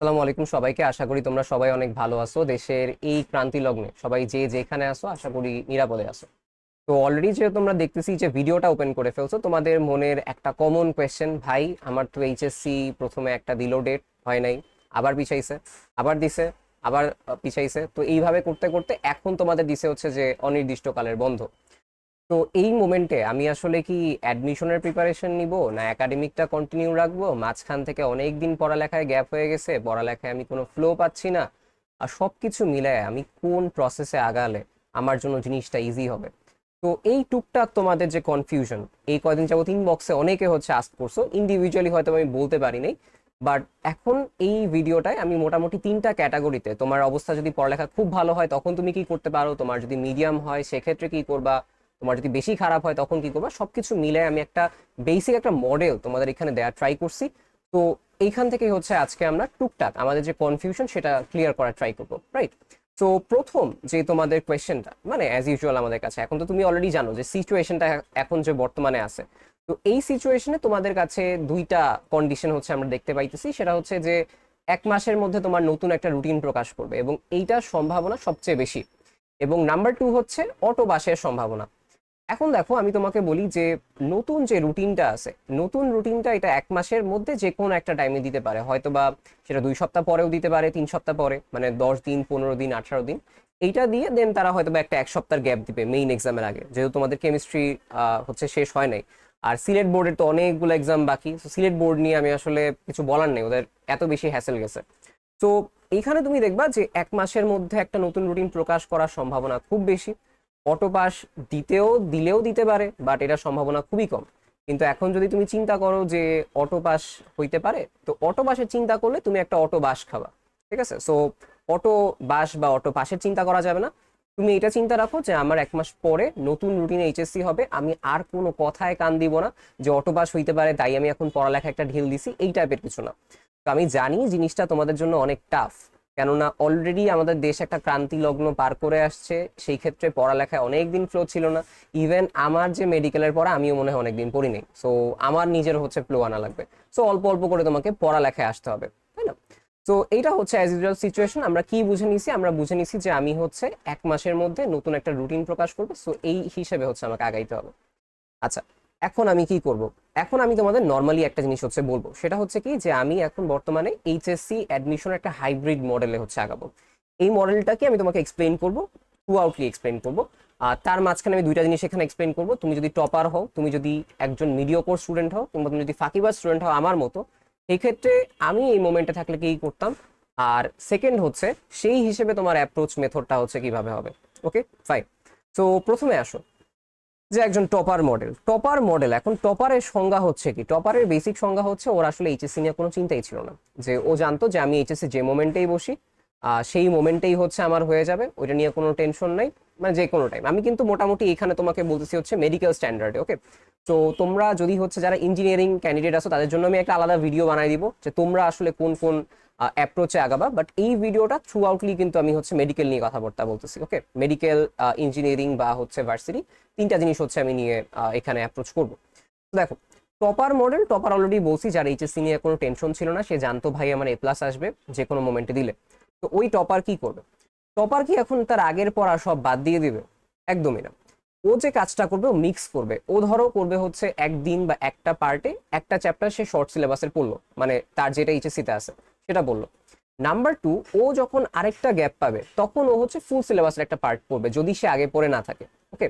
আসসালামু আলাইকুম সবাইকে। আশা করি তোমরা সবাই অনেক ভালো আছো। দেশের এই ক্রান্তি লগ্নে সবাই যে যেখানে আসো আশা করি নিরাপদে আসো তো অলরেডি যে তোমরা দেখতেছি যে ভিডিওটা ওপেন করে ফেলছো, তোমাদের মনের একটা কমন কোয়েশ্চেন ভাই, আমার তো এইচএসসি প্রথমে একটা দিল ডেট হয় নাই, আবার পিছাইছে, আবার দিছে, আবার পিছাইছে। তো এইভাবে করতে করতে এখন তোমাদের দিছে হচ্ছে যে অনির্দিষ্টকালের বন্ধ। তো এই মোমেন্টে আমি আসলে কি অ্যাডমিশনের প্রিপারেশন নিব, না একাডেমিকটা কন্টিনিউ রাখব? মাঝখান থেকে অনেক দিন পড়ালেখায় গ্যাপ হয়ে গেছে, পড়ালেখায় আমি কোনো ফ্লো পাচ্ছি না। আর সব কিছু মিলায় আমি কোন প্রসেসে আগালে আমার জন্য জিনিসটা ইজি হবে? তো এই টুকটাক তোমাদের যে কনফিউশন এই কয়দিন যাবত ইনবক্সে অনেকে হচ্ছে আস্ক করছ ইন্ডিভিজুয়ালি হয়তো আমি বলতে পারি নাই বাট এখন এই ভিডিওটায় আমি মোটামুটি তিনটা ক্যাটাগরিতে তোমার অবস্থা যদি পড়ালেখা খুব ভালো হয়, তখন তুমি কি করতে পারো? তোমার যদি মিডিয়াম হয়, সেক্ষেত্রে কি করবা? তোমার যদি বেশি খারাপ হয়, তখন কি করবা? সবকিছু মিলে আমি একটা বেসিক একটা মডেল তোমাদের এখানে দেওয়ার ট্রাই করছি। তো এইখান থেকে হচ্ছে আজকে আমরা টুকটাক আমাদের যে কনফিউশন সেটা ক্লিয়ার করার ট্রাই করব রাইট তো প্রথম যে তোমাদের কোয়েশ্চেনটা মানে অ্যাজ ইউজুয়াল আমাদের কাছে, এখন তো তুমি অলরেডি জানো যে সিচুয়েশনটা এখন যে বর্তমানে আছে। তো এই সিচুয়েশনে তোমাদের কাছে দুইটা কন্ডিশন হচ্ছে আমরা দেখতে পাইতেছি, সেটা হচ্ছে যে এক মাসের মধ্যে তোমার নতুন একটা রুটিন প্রকাশ করবে এবং এইটার সম্ভাবনা সবচেয়ে বেশি। এবং নাম্বার টু হচ্ছে অটো বাসের সম্ভাবনা। এখন দেখো, আমি তোমাকে বলি যে নতুন যে রুটিনটা আছে, নতুন রুটিনটা এটা এক মাসের মধ্যে যে কোনো একটা টাইমে দিতে পারে। হয়তো বা সেটা দুই সপ্তাহ পরেও দিতে পারে, তিন সপ্তাহ পরে মানে দশ দিন, পনেরো দিন, আঠারো দিন। এইটা দিয়ে দেন তারা হয়তো বা একটা এক সপ্তাহ গ্যাপ দিবে মেইন এক্সামের আগে। যেহেতু তোমাদের কেমিস্ট্রি হচ্ছে শেষ হয় নাই। আর সিলেট বোর্ডের তো অনেকগুলো এক্সাম বাকি। তো সিলেট বোর্ড নিয়ে আমি আসলে কিছু বলার নেই, ওদের এত বেশি হ্যাসেল গেছে। তো এইখানে তুমি দেখবা যে এক মাসের মধ্যে একটা নতুন রুটিন প্রকাশ করার সম্ভাবনা খুব বেশি। অটো পাস দিতেও, দিলেও দিতে পারে বাট এটার সম্ভাবনা খুবই কম। কিন্তু এখন যদি তুমি চিন্তা করো যে অটো পাস হইতে পারে, তো অটো পাসের চিন্তা করলে তুমি একটা অটো বাস খাবা, ঠিক আছে? সো অটো বাস বা অটো পাসের চিন্তা করা যাবে না। তুমি এটা চিন্তা রাখো যে আমার এক মাস পরে নতুন রুটিন এইচএসসি হবে, আমি আর কোনো কথায় কান দিব না যে অটো পাস হইতে পারে, তাই আমি এখন পড়ালেখা একটা ঢিল দিছি, এই টাইপের কিছু না। তো আমি জানি জিনিসটা তোমাদের জন্য অনেক টাফ কেননা অলরেডি আমাদের দেশ একটা ক্রান্তি লগ্ন পার করে আসছে, সেই ক্ষেত্রে পড়ালেখায় অনেক দিন ফ্লো ছিল না। ইভেন আমার যে মেডিকেলের পড়া আমিও মনে হয় অনেকদিন পড়ি নেই সো আমার নিজের হচ্ছে ফ্লো আনা লাগবে। সো অল্প অল্প করে তোমাকে পড়ালেখায় আসতে হবে, তাই না? তো এইটা হচ্ছে অ্যাজ ইউজুয়াল সিচুয়েশন আমরা কি বুঝে নিছি? আমরা বুঝে নিছি যে আমি হচ্ছে এক মাসের মধ্যে নতুন একটা রুটিন প্রকাশ করব। সো এই হিসেবে হচ্ছে আমাকে আগাইতে হবে। আচ্ছা এখন আমি কি করব? এখন আমি তোমাদের নর্মালি একটা জিনিস হচ্ছে বলব। সেটা হচ্ছে কি যে আমি এখন বর্তমানে এইচএসসি অ্যাডমিশন একটা হাইব্রিড মডেলে হচ্ছে আগাবো। এই মডেলটাকে আমি তোমাকে এক্সপ্লেইন করব টু আউটলি এক্সপ্লেইন করব। আর তার মাঝখানে আমি দুইটা জিনিস এখানে এক্সপ্লেইন করব। তুমি যদি টপার হও, তুমি যদি একজন মিডিওকোর স্টুডেন্ট হও, কিংবা তুমি যদি ফাঁকিবাজ স্টুডেন্ট হও আমার মতো এই ক্ষেত্রে আমি এই মোমেন্টে থাকলে কি করতাম? আর সেকেন্ড হচ্ছে, সেই হিসেবে তোমার অ্যাপ্রোচ মেথডটা হচ্ছে কীভাবে হবে? ওকে ফাইন তো প্রথমে আসো। যে একজন টপার মডেল টপার মডেল এখন টপারের সংজ্ঞা হচ্ছে কি? টপারের বেসিক সংজ্ঞা হচ্ছে, ওর আসলে এইচএসসি নিয়ে কোনো চিন্তাই ছিল না। যে ও জানতো যে আমি এইচএসসি যে মোমেন্টেই বসি সেই মোমেন্টেই হচ্ছে আমার হয়ে যাবে, ওইটা নিয়ে কোনো টেনশন নাই মানে যে কোনো টাইম আমি কিন্তু মোটামুটি এখানে তোমাকে বলতেছি হচ্ছে মেডিকেল স্ট্যান্ডার্ডে ওকে তো তোমরা যদি হচ্ছে যারা ইঞ্জিনিয়ারিং ক্যান্ডিডেট আছো, তাদের জন্য আমি একটা আলাদা ভিডিও বানাই দিব, যে তোমরা আসলে কোন কোন অ্যাপ্রোচে আগাবা বাট এই ভিডিওটা থ্রু আউটলি কিন্তু আমি হচ্ছে মেডিকেল নিয়ে কথাবার্তা বলতেছি ওকে মেডিকেল ইঞ্জিনিয়ারিং বা হচ্ছে ভার্সিটি তিনটা জিনিস হচ্ছে আমি নিয়ে এখানে অ্যাপ্রোচ করব। দেখো টপার মডেল টপার অলরেডি বলছি, যার এইচএসসি নিয়ে কোনো টেনশন ছিল না, সে জানতো ভাই আমার এ প্লাস আসবে, যে কোনো মোমেন্টে দিলে। তো ওই টপার কি করবে? টপার কি এখন তার আগের পড়া সব বাদ দিয়ে দিবে? একদমই না। ও যে কাজটা করবে, ও মিক্স করবে। ও ধরো করবে হচ্ছে একদিন বা একটা পার্টে একটা চ্যাপ্টার সে শর্ট সিলেবাসের পড়ল মানে তার যেটা এইচএসসিতে আছে। সেটা বলল। নাম্বার টু ও যখন আরেকটা গ্যাপ পাবে, তখন ও হচ্ছে ফুল সিলেবাসের একটা পার্ট পড়বে, যদি সে আগে পড়ে না থাকে ওকে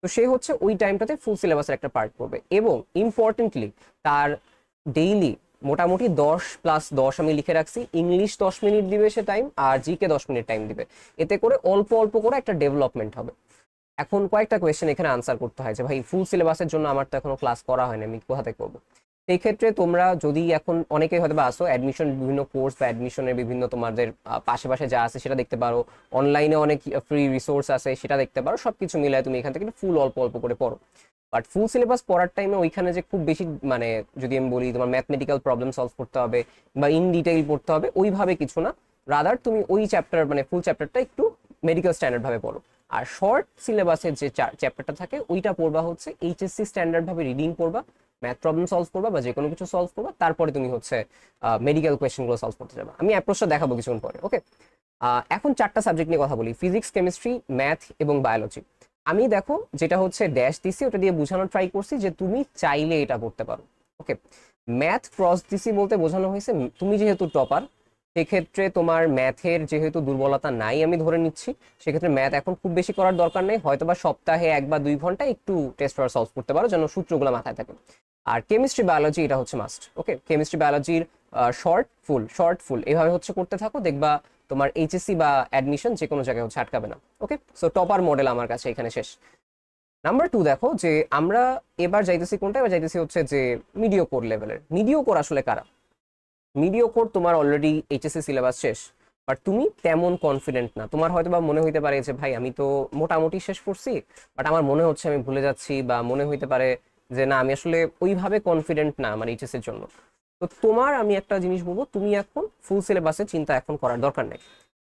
তো সে হচ্ছে ওই টাইমটাতে ফুল সিলেবাসের একটা পার্ট পড়বে এবং ইম্পর্টেন্টলি তার ডেইলি মোটামুটি দশ প্লাস দশ আমি লিখে রাখছি ইংলিশ দশ মিনিট দিবে সে টাইম আর জিকে দশ মিনিট টাইম দিবে। এতে করে অল্প অল্প করে একটা ডেভেলপমেন্ট হবে। এখন কয়েকটা কোয়েশ্চেন এখানে আনসার করতে হয় যে, ভাই ফুল সিলেবাসের জন্য আমার তো এখনও ক্লাস করা হয়নি, আমি কোথা থেকে করব? সেই ক্ষেত্রে তোমরা যদি এখন অনেকে হয়তো বা আসো অ্যাডমিশন বিভিন্ন কোর্স বা অ্যাডমিশনের বিভিন্ন তোমাদের পাশে যা আছে সেটা দেখতে পারো। অনলাইনে অনেক ফ্রি রিসোর্স আছে সেটা দেখতে পারো। সবকিছু মিলায় তুমি এখান থেকে ফুল অল্প অল্প করে পড়ো। বাট ফুল সিলেবাস পড়ার টাইমে ওইখানে যে খুব বেশি মানে যদি আমি বলি তোমার ম্যাথমেটিক্যাল প্রবলেম সলভ করতে হবে বা ইন ডিটেইল পড়তে হবে, ওইভাবে কিছু না। রাদার তুমি ওই চ্যাপ্টার মানে ফুল চ্যাপ্টারটা একটু মেডিকেল স্ট্যান্ডার্ড ভাবে পড়ো। আর শর্ট সিলেবাসের যে চ্যাপ্টারটা থাকে, ওইটা পড়বা হচ্ছে এইচএসসি স্ট্যান্ডার্ড ভাবে রিডিং পড়বা। ম্যাথ প্রবলেম সলভ করবা বা যে কোনো কিছু সলভ করবা, তারপরে তুমি হচ্ছে মেডিকেল কোয়েশ্চেনগুলো সলভ করতে যাবে। আমি অ্যাপ্রোচটা দেখাবো কিছুক্ষণ পরে ওকে এখন চারটা সাবজেক্ট নিয়ে কথা বলি ফিজিক্স কেমিস্ট্রি ম্যাথ এবং বায়োলজি আমি দেখো যেটা হচ্ছে ড্যাশ দিছি, ওটা দিয়ে বোঝানোর ট্রাই করছি যে তুমি চাইলে এটা করতে পারো ওকে ম্যাথ ক্রস দিছি বলতে বোঝানো হয়েছে, তুমি যেহেতু টপার সেক্ষেত্রে তোমার ম্যাথের যেহেতু দুর্বলতা নাই আমি ধরে নিচ্ছি, সেক্ষেত্রে ম্যাথ এখন খুব বেশি করার দরকার নেই। হয়তো বা সপ্তাহে এক বা দুই ঘণ্টা একটু টেস্ট পেপার সলভ করতে পারো যেন সূত্রগুলো মাথায় থাকে। আর কেমিস্ট্রি বায়োলজি এটা হচ্ছে মাস্ট ওকে কেমিস্ট্রি বায়োলজির শর্ট ফুল শর্ট ফুল এভাবে হচ্ছে করতে থাকো, দেখবা তোমার এইচএসসি বা অ্যাডমিশন যে কোনো জায়গায় হচ্ছে আটকাবে না ওকে সো টপার মডেল আমার কাছে এখানে শেষ। নাম্বার টু দেখো যে আমরা এবার যাইতেছি কোনটা? এবার যাইতেছি হচ্ছে যে মিডিও কোর লেভেলের মিডিও কোর আসলে কারা? মিডিও কোর তোমার অলরেডি এইচএসসি সিলেবাস শেষ বাট তুমি তেমন কনফিডেন্ট না। তোমার হয়তো বা মনে হইতে পারে যে, ভাই, আমি তো মোটামুটি শেষ করছি বাট আমার মনে হচ্ছে আমি ভুলে যাচ্ছি বা মনে হইতে পারে যে, না, আমি আসলে ওইভাবে কনফিডেন্ট না আমার এইচএস এর জন্য। তো তোমার আমি একটা জিনিস বলব, তুমি এখন ফুল সিলেবাসে চিন্তা এখন করার দরকার নেই।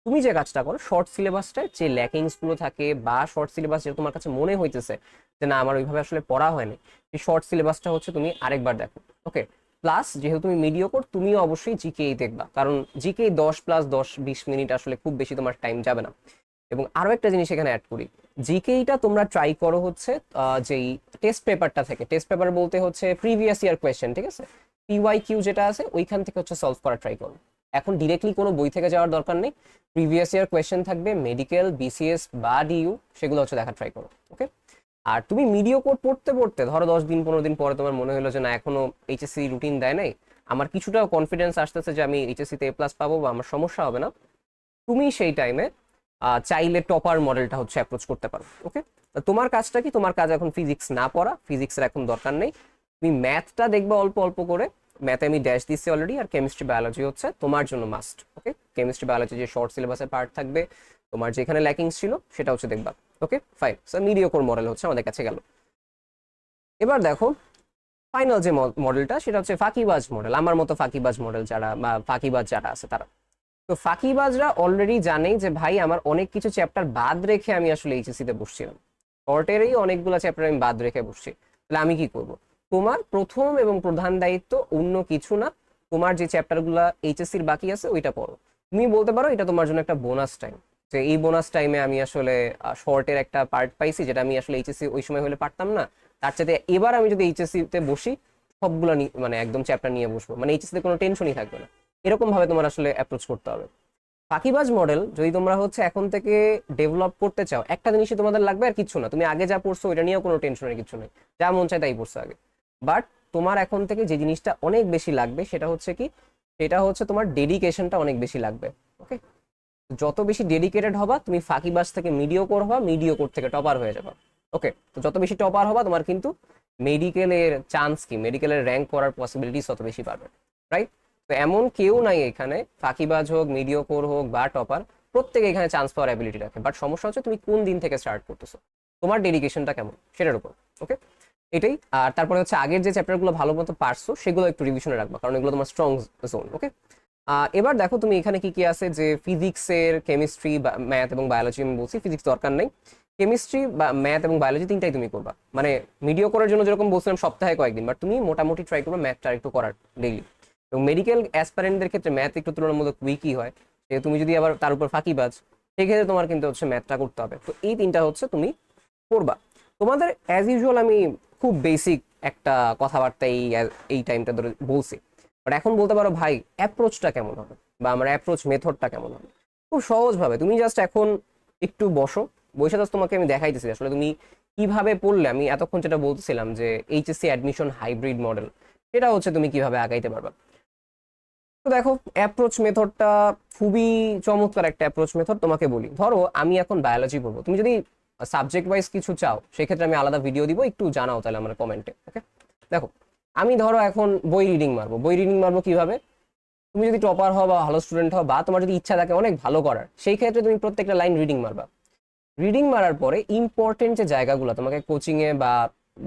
তুমি যে কাজটা করো শর্ট সিলেবাসটার যে ল্যাকিংসগুলো থাকে বা শর্ট সিলেবাস যেটা তোমার কাছে মনে হইতেছে যে, না, আমার ওইভাবে আসলে পড়া হয়নি সেই শর্ট সিলেবাসটা হচ্ছে তুমি আরেকবার দেখো ওকে প্লাস যেহেতু তুমি মিডিও কোর তুমিও অবশ্যই জিকেই দেখবা। কারণ জিকে দশ প্লাস দশ বিশ মিনিট আসলে খুব বেশি তোমার টাইম যাবে না। এবং আরও একটা জিনিস এখানে অ্যাড করি। জিকেইটা তোমরা ট্রাই করো হচ্ছে যেই টেস্ট পেপারটা থেকে। টেস্ট পেপার বলতে হচ্ছে প্রিভিয়াস ইয়ার কোয়েশ্চেন ঠিক আছে? পিওয়াই কিউ যেটা আছে, ওইখান থেকে হচ্ছে সলভ করা ট্রাই করো। এখন ডিরেক্টলি কোনো বই থেকে যাওয়ার দরকার নেই। প্রিভিয়াস ইয়ার কোয়েশ্চেন থাকবে মেডিকেল বিসিএস বা ডিইউ সেগুলো হচ্ছে দেখা ট্রাই করো ওকে আর তুমি মিডিও কোড পড়তে পড়তে, ধরো দশ দিন, পনেরো দিন পরে তোমার মনে হলো যে না, এখনও এইচএসসি রুটিন দেয় নাই, আমার কিছুটা কনফিডেন্স আসতেছে যে আমি এইচএসসি তে এ প্লাস পাবো বা আমার সমস্যা হবে না। তুমি সেই টাইমে চাইলে টপার মডেলটা হচ্ছে অ্যাপ্রোচ করতে পারো ওকে তোমার কাজটা কি? তোমার কাজ এখন ফিজিক্স না পড়া ফিজিক্সের এখন দরকার নেই। তুমি ম্যাথটা দেখবে অল্প অল্প করে। ম্যাথে আমি ড্যাশ দিচ্ছি অলরেডি আর কেমিস্ট্রি বায়োলজি হচ্ছে তোমার জন্য মাস্ট ওকে কেমিস্ট্রি বায়োলজি যে শর্ট সিলেবাসের পার্ট থাকবে, তোমার যেখানে ল্যাকিংস ছিল, সেটা হচ্ছে দেখবা। Okay fine so mediocre model হচ্ছে আমাদের কাছে গেল। এবার দেখো ফাইনাল যে মডেলটা সেটা হচ্ছে ফাঁকিবাজ মডেল আমার মতো ফাঁকিবাজ মডেল যারা বা ফাঁকিবাজ যারা আছে তারা। তো ফাঁকিবাজরা অলরেডি জানে যে, ভাই, আমার অনেক কিছু চ্যাপ্টার বাদ রেখে আমি আসলে এইচএসসি তে বসছিলাম। শর্টেরই অনেকগুলো চ্যাপ্টার আমি বাদ রেখে বসছি। তাহলে আমি কি করব? তোমার প্রথম এবং প্রধান দায়িত্ব অন্য কিছু না। তোমার যে চ্যাপ্টারগুলো এইচএসসির বাকি আছে, ওইটা পড়ো। তুমি বলতে পারো, এটা তোমার জন্য একটা বোনাস টাইম যে এই বোনাস টাইমে আমি আসলে শর্টের একটা পার্ট পাইছি, যেটা আমি আসলে এইচএসসি ওই সময় হলে পারতাম না। তার সাথে এবার আমি যদি এইচএসসি তে বসি, সবগুলো মানে একদম চ্যাপ্টার নিয়ে বসবো। মানে এইচএসসি তে কোনো টেনশনই থাকবে না। এরকম ভাবে তোমার আসলে অ্যাপ্রোচ করতে হবে। ফাঁকিবাজ মডেল যদি তোমরা হচ্ছে এখন থেকে ডেভেলপ করতে চাও, একটা জিনিসই তোমাদের লাগবে আর কিছু না। তুমি আগে যা পড়ছো, ওইটা নিয়েও কোনো টেনশনের কিছু নেই। যা মন চায় তাই পড়ছো আগে। বাট তোমার এখন থেকে যে জিনিসটা অনেক বেশি লাগবে, সেটা হচ্ছে কি, সেটা হচ্ছে তোমার ডেডিকেশনটা অনেক বেশি লাগবে। ওকে যত বেশি ডেডিকেটেড হবা, তুমি ফাঁকিবাজ থেকে মিডিও কোর হবা মিডিও কোর থেকে টপার হয়ে যাবা। ওকে তো যত বেশি টপার হবা, তোমার কিন্তু মেডিকেলের চান্স কি? মেডিকেলের র্যাঙ্ক করার পসিবিলিটিস তত বেশি পাবে রাইট তো এমন কেউ নাই এখানে, ফাঁকিবাজ হোক মিডিও কোর হোক বা টপার প্রত্যেকে এখানে চান্স পাওয়ার অ্যাবিলিটি রাখে। বাট সমস্যা হচ্ছে তুমি কোন দিন থেকে স্টার্ট করতেছো? তোমার ডেডিকেশনটা কেমন? সেটার উপর ওকে এটাই, আর তারপরে হচ্ছে আগের যে চ্যাপ্টারগুলো ভালো মতো পারছ, সেগুলো একটু রিভিশনে রাখবা, কারণ এগুলো তোমার স্ট্রং জোন ওকে এবার দেখো তুমি এখানে কি কি আছে যে ফিজিক্সের কেমিস্ট্রি ম্যাথ এবং বায়োলজি আমি বলছি, ফিজিক্স দরকার নেই। কেমিস্ট্রি বা ম্যাথ এবং বায়োলজি তিনটাই তুমি করবা। মানে মিডিও করার জন্য যেরকম বলছিলাম সপ্তাহে কয়েকদিন বাট তুমি মোটামুটি ট্রাই করবে ম্যাথটা একটু করার ডেইলি এবং মেডিকেল অ্যাসপারেন্টদের ক্ষেত্রে ম্যাথ একটু তুলনামূলক উইকই হয়। যে তুমি যদি আবার তার উপর ফাঁকিবাজ সেক্ষেত্রে তোমার কিন্তু হচ্ছে ম্যাথটা করতে হবে। তো এই তিনটা হচ্ছে তুমি করবা। তোমাদের অ্যাজ ইউজুয়াল আমি খুব বেসিক একটা কথাবার্তা এই এই টাইমটা ধরে বলছি। বাট এখন বলতে পারো, ভাই অ্যাপ্রোচটা কেমন হবে? বা আমার অ্যাপ্রোচ মেথডটা কেমন হবে? খুব সহজভাবে। তুমি জাস্ট এখন একটু বসো। বসে জাস্ট তোমাকে আমি দেখাইতেছি আসলে তুমি কীভাবে পড়লে। আমি এতক্ষণ যেটা বলতেছিলাম যে এইচএসসি অ্যাডমিশন হাইব্রিড মডেল সেটা হচ্ছে তুমি কীভাবে আগাইতে পারবা। তো দেখো অ্যাপ্রোচ মেথডটা খুবই চমৎকার একটা অ্যাপ্রোচ মেথড তোমাকে বলি। ধরো, আমি এখন বায়োলজি পড়ব। তুমি যদি সাবজেক্ট ওয়াইজ কিছু চাও, সেক্ষেত্রে আমি আলাদা ভিডিও দিব। একটু জানাও তাহলে আমার কমেন্টে ওকে দেখো আমি ধরো এখন বই রিডিং মারবো। বই রিডিং মারবো কীভাবে? তুমি যদি টপার হও বা ভালো স্টুডেন্ট হও বা তোমার যদি ইচ্ছা থাকে অনেক ভালো করার, সেই ক্ষেত্রে তুমি প্রত্যেকটা লাইন রিডিং মারবা। রিডিং মারার পরে ইম্পর্টেন্ট যে জায়গাগুলো, তোমাকে কোচিংয়ে বা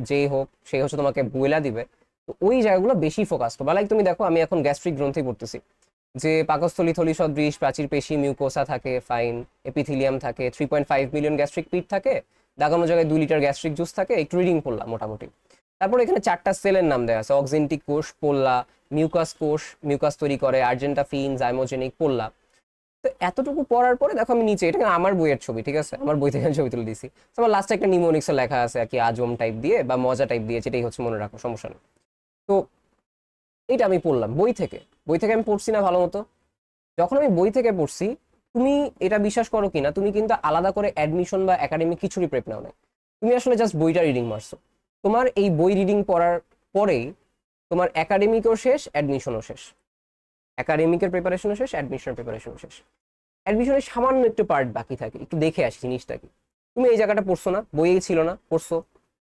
যেই হোক সেই হচ্ছে তোমাকে বইলা দিবে। তো ওই জায়গাগুলো বেশি ফোকাস করবা লাইক তুমি দেখো, আমি এখন গ্যাস্ট্রিক গ্রন্থি পড়তেছি। যে পাকস্থলী থলি সদৃশ প্রাচীর পেশি মিউকোসা থাকে ফাইন এপিথিলিয়াম থাকে three point five million gastric pit থাকে দাগানো জায়গায় দুই লিটার গ্যাস্ট্রিক জুস থাকে, একটু রিডিং পড়লাম মোটামুটি। তারপর এখানে চারটা সেলের নাম দেওয়া আছে। অক্সিনটিক কোষ, পোল্লা, মিউকাস কোষ, মিউকাস তৈরি করে, আর্জেন্টাফিন, জাইমোজেনিক, পোল্লা। তো এতটুকু পড়ার পরে দেখো আমি নিচে এটা আমার বইয়ের ছবি, ঠিক আছে? আমার বই থেকে ছবি তুলে তো আমার লাস্টে একটা নিমোনিক্সে লেখা আছে আর কি, আজম টাইপ দিয়ে বা মজা টাইপ দিয়ে, যেটাই হচ্ছে মনে রাখো, সমস্যা নেই। তো এটা আমি পড়লাম বই থেকে। বই থেকে আমি পড়ছি না ভালো মতো। যখন আমি বই থেকে পড়ছি, তুমি এটা বিশ্বাস করো কিনা, তুমি কিন্তু আলাদা করে অ্যাডমিশন বা একাডেমিক কিছুরই প্রেপ নাও না তুমি আসলে জাস্ট বইটা রিডিং মারছো। তোমার এই বই রিডিং পড়ার পরেই তোমার একাডেমিকও শেষ অ্যাডমিশনও শেষ। একাডেমিকের প্রিপারেশনও শেষ অ্যাডমিশনের প্রিপারেশনও শেষ। অ্যাডমিশনের সামান্য একটু পার্ট বাকি থাকে, একটু দেখে আসি জিনিসটা কি তুমি এই জায়গাটা পড়ছো না, বইয়েই ছিল না, পড়ছো।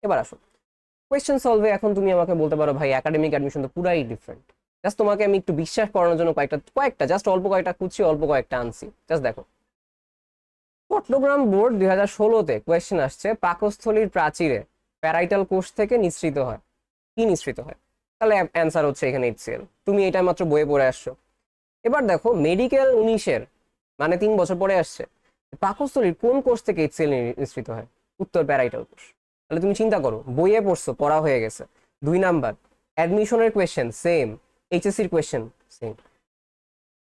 এবার আসো। কোয়েশ্চেন সলভে এখন তুমি আমাকে বলতে পারো, ভাই একাডেমিক অ্যাডমিশন তো পুরাই ডিফারেন্ট জাস্ট তোমাকে আমি একটু বিশ্বাস করানোর জন্য কয়েকটা কয়েকটা জাস্ট অল্প কয়েকটা খুঁজছি, অল্প কয়েকটা আনছি। জাস্ট দেখো। চট্টগ্রাম বোর্ড দুই হাজার ষোলোতে কোয়েশ্চেন আসছে, পাকস্থলীর প্রাচীরে। প্যারাইটাল কোষ থেকে নিঃসৃত হয়। কি নিঃসৃত হয়? তাহলে অ্যান্সার হচ্ছে এখানে এইচসিএল তুমি এটা মাত্র বইয়ে পড়ে আসছো। এবার দেখো মেডিকেল উনিশের মানে তিন বছর পরে আসছে, পাকস্থলীর কোন কোষ থেকে এইচসিএল নিঃসৃত হয়? উত্তর প্যারাইটাল কোষ। তাহলে তুমি চিন্তা করো, বইয়ে পড়ছো, পড়া হয়ে গেছে। দুই নাম্বার অ্যাডমিশনের কোয়েশ্চেন সেম এইচএসসির কোয়েশ্চেন সেম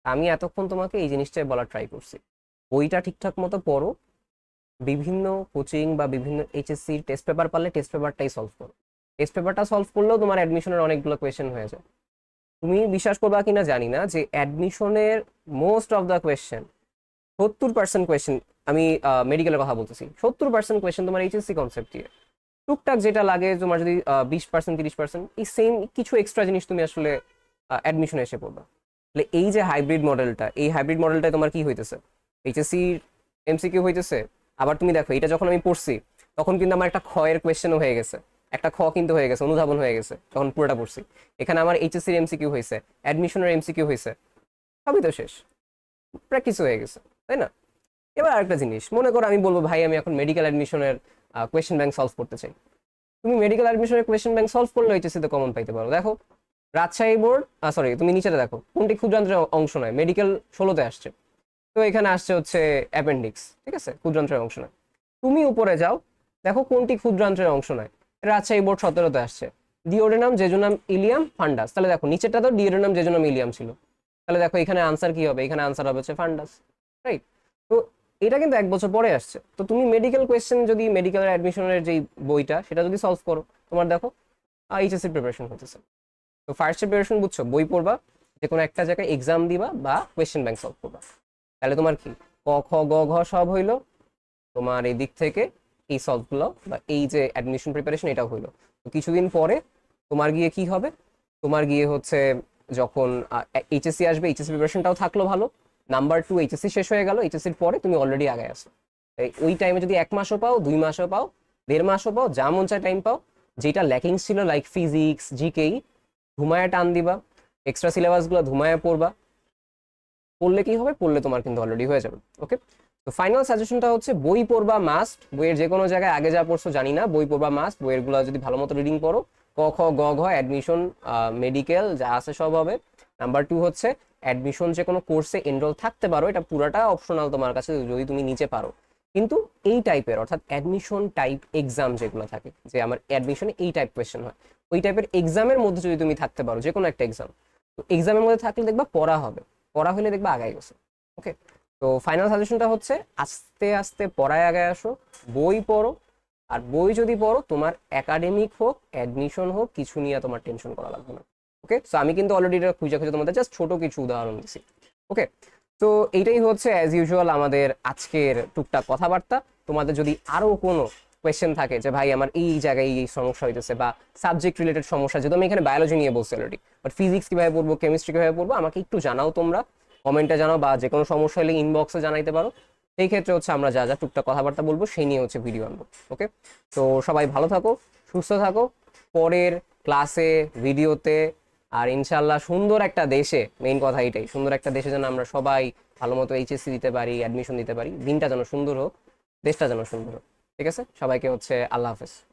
আমি এতক্ষণ তোমাকে এই জিনিসটাই বলার ট্রাই করছি। বইটা ঠিকঠাক মতো পড়ো বিভিন্ন কোচিং বা বিভিন্ন এইচএসসি টেস্ট পেপার পারলে টেস্ট পেপারটাই সলভ করো। টেস্ট পেপারটা সলভ করলেও তোমার অ্যাডমিশনের অনেকগুলো কোয়েশ্চেন হয়ে যায়। তুমি বিশ্বাস করবা কিনা জানি না যে অ্যাডমিশনের মোস্ট অফ দ্য কোয়েশ্চেন সত্তর পার্সেন্ট কোয়েশ্চেন আমি মেডিকেলের কথা বলতেছি। সত্তর পার্সেন্ট কোয়েশ্চেন তোমার এইচএসসি কনসেপ্ট দিয়ে টুকটাক যেটা লাগে তোমার যদি বিশ পার্সেন্ট তিরিশ পার্সেন্ট এই সেম কিছু এক্সট্রা জিনিস তুমি আসলে অ্যাডমিশনে এসে পড়বা। তাহলে এই যে হাইব্রিড মডেলটা এই হাইব্রিড মডেলটা তোমার কি হইতেছে? এইচএসসি এমসিকিউ হইতেছে? আবার তুমি দেখো, এটা যখন আমি পড়ছি, তখন কিন্তু আমার একটা ক্ষয়ের কোয়েশ্চেনও হয়ে গেছে। একটা খ কিন্তু হয়ে গেছে, অনুধাবন হয়ে গেছে তখন পুরোটা পড়ছি। এখানে আমার এইচএসসির এমসিকিউ হয়েছে অ্যাডমিশনের এমসিকিউ হয়েছে, সবই তো শেষ। প্র্যাকটিস হয়ে গেছে, তাই না? এবার আরেকটা জিনিস, মনে করো আমি বলব, ভাই, আমি এখন মেডিকেল অ্যাডমিশনের কোয়েশ্চেন ব্যাংক সলভ করতে চাই। তুমি মেডিকেল অ্যাডমিশনের কোয়েশ্চেন ব্যাংক সলভ করলে এইচএসসিতে কমন পাইতে পারো। দেখো, রাজশাহী বোর্ড সরি তুমি নিচেটা দেখো, কোনটি ক্ষুদ্রান্তের অংশ নয় মেডিকেল ষোলোতে আসছে। তো এখানে আসছে হচ্ছে অ্যাপেন্ডিক্স ঠিক আছে? ক্ষুদ্রান্তের অংশ নয়। তুমি উপরে যাও, দেখো কোনটি ক্ষুদ্রান্তের অংশ নয়। রাজশাহী বোর্ড সতেরোতে আসছে। ডিওডেনাম জেজুনাম ইলিয়াম ফান্ডাস তাহলে দেখো, নিচেরটা তো ডিওডেনাম জেজুনাম ইলিয়াম ছিল। তাহলে দেখো এখানে আনসার কি হবে? এখানে আনসার হবে হচ্ছে ফান্ডাস রাইট তো এটা কিন্তু এক বছর পরে আসছে। তো তুমি মেডিকেল কোয়েশ্চেন যদি মেডিকেল অ্যাডমিশনের যেই বইটা, সেটা যদি সলভ করো, তোমার দেখো এইচএসসি প্রিপারেশন হতেছে। তো ফার্স্ট প্রিপারেশন বুঝছ? বই পড়বা যে কোনো একটা জায়গায় এক্সাম দিবা বা কোয়েশ্চেন ব্যাংক সলভ করবা। তাহলে তোমার কি? ক, খ, গ, ঘ সব হইল? তোমার এই দিক থেকে এই সলভগুলো বা এই যে অ্যাডমিশন প্রিপারেশন এটাও হইল। তো কিছুদিন পরে তোমার গিয়ে কি হবে? তোমার গিয়ে হচ্ছে যখন এইচএসসি আসবে এইচএসসি প্রিপারেশনটাও থাকল ভালো। নাম্বার টু এইচএসসি শেষ হয়ে গেল এইচএসসির পরে তুমি অলরেডি আগে আসো। ওই টাইমে যদি এক মাসও পাও, দুই মাসও পাও, দেড় মাসও পাও, যা মন চায় টাইম পাও, যেটা ল্যাকিংস ছিল লাইক ফিজিক্স জিকেই ধুমায়া টান দিবা এক্সট্রা সিলেবাসগুলো ধুমায়া পড়বা। পড়লে কি হবে? পড়লে তোমার কিন্তু অলরেডি হয়ে যাবে ওকে তো ফাইনাল সাজেশনটা হচ্ছে বই পড়বা মাস্ট বইয়ের যে কোনো জায়গায় আগে যা পড়ছো জানি না, বই পড়বা মাস্ট বইয়েরগুলো যদি ভালো মতো রিডিং পড়ো, ক, খ, গ, ঘ অ্যাডমিশন মেডিকেল যা আছে সব হবে। নাম্বার টু হচ্ছে অ্যাডমিশন যে কোনো কোর্সে এনরোল থাকতে পারো, এটা পুরাটা অপশনাল তোমার কাছে যদি তুমি নিচে পারো। কিন্তু এই টাইপের অর্থাৎ অ্যাডমিশন টাইপ এক্সাম যেগুলো থাকে, যে আমার অ্যাডমিশনে এই টাইপ কোয়েশ্চেন হয়, ওই টাইপের এক্সামের মধ্যে যদি তুমি থাকতে পারো যে কোনো একটা এক্সাম তো এক্সামের মধ্যে থাকলে দেখবা পড়া হবে। পড়া হলে দেখবা আগায় গেছে ওকে তো ফাইনাল সাজেশনটা হচ্ছে আস্তে আস্তে পড়ায় আগায় আসো, বই পড়ো, আর বই যদি পড়ো, তোমার একাডেমিক হোক অ্যাডমিশন হোক, কিছু নিয়ে তোমার টেনশন করা লাগবে না ওকে সো আমি কিন্তু অলরেডি এটা খুঁজে খুঁজে তোমাদের জাস্ট ছোট কিছু উদাহরণ দিছি ওকে তো এইটাই হচ্ছে অ্যাজ ইউজুয়াল আমাদের আজকের টুকটাক কথাবার্তা। তোমাদের যদি আরও কোনো কোয়েশ্চেন থাকে যে, ভাই, আমার এই জায়গায় এই সমস্যা হইতেছে বা সাবজেক্ট রিলেটেড সমস্যা যেহেতু আমি এখানে বায়োলজি নিয়ে বলছি অলরেডি বাট ফিজিক্স কীভাবে পড়ব কেমিস্ট্রি কীভাবে পড়ব, আমাকে একটু জানাও তোমরা। কমেন্টে জানাও বা যে কোনো সমস্যা হলে ইনবক্সে জানাইতে পারো। সেই ক্ষেত্রে হচ্ছে আমরা যা যা টুকটাক কথাবার্তা বলব, সেই নিয়ে হচ্ছে ভিডিও আনব ওকে তো সবাই ভালো থাকো, সুস্থ থাকো। পরের ক্লাসে ভিডিওতে আর ইনশাল্লাহ সুন্দর একটা দেশে মেইন কথা এটাই, সুন্দর একটা দেশে যেন আমরা সবাই ভালো মতো এইচএসসি দিতে পারি অ্যাডমিশন দিতে পারি। দিনটা যেন সুন্দর হোক, দেশটা যেন সুন্দর হোক। ঠিক আছে? সবাইকে হচ্ছে আল্লাহ হাফেজ।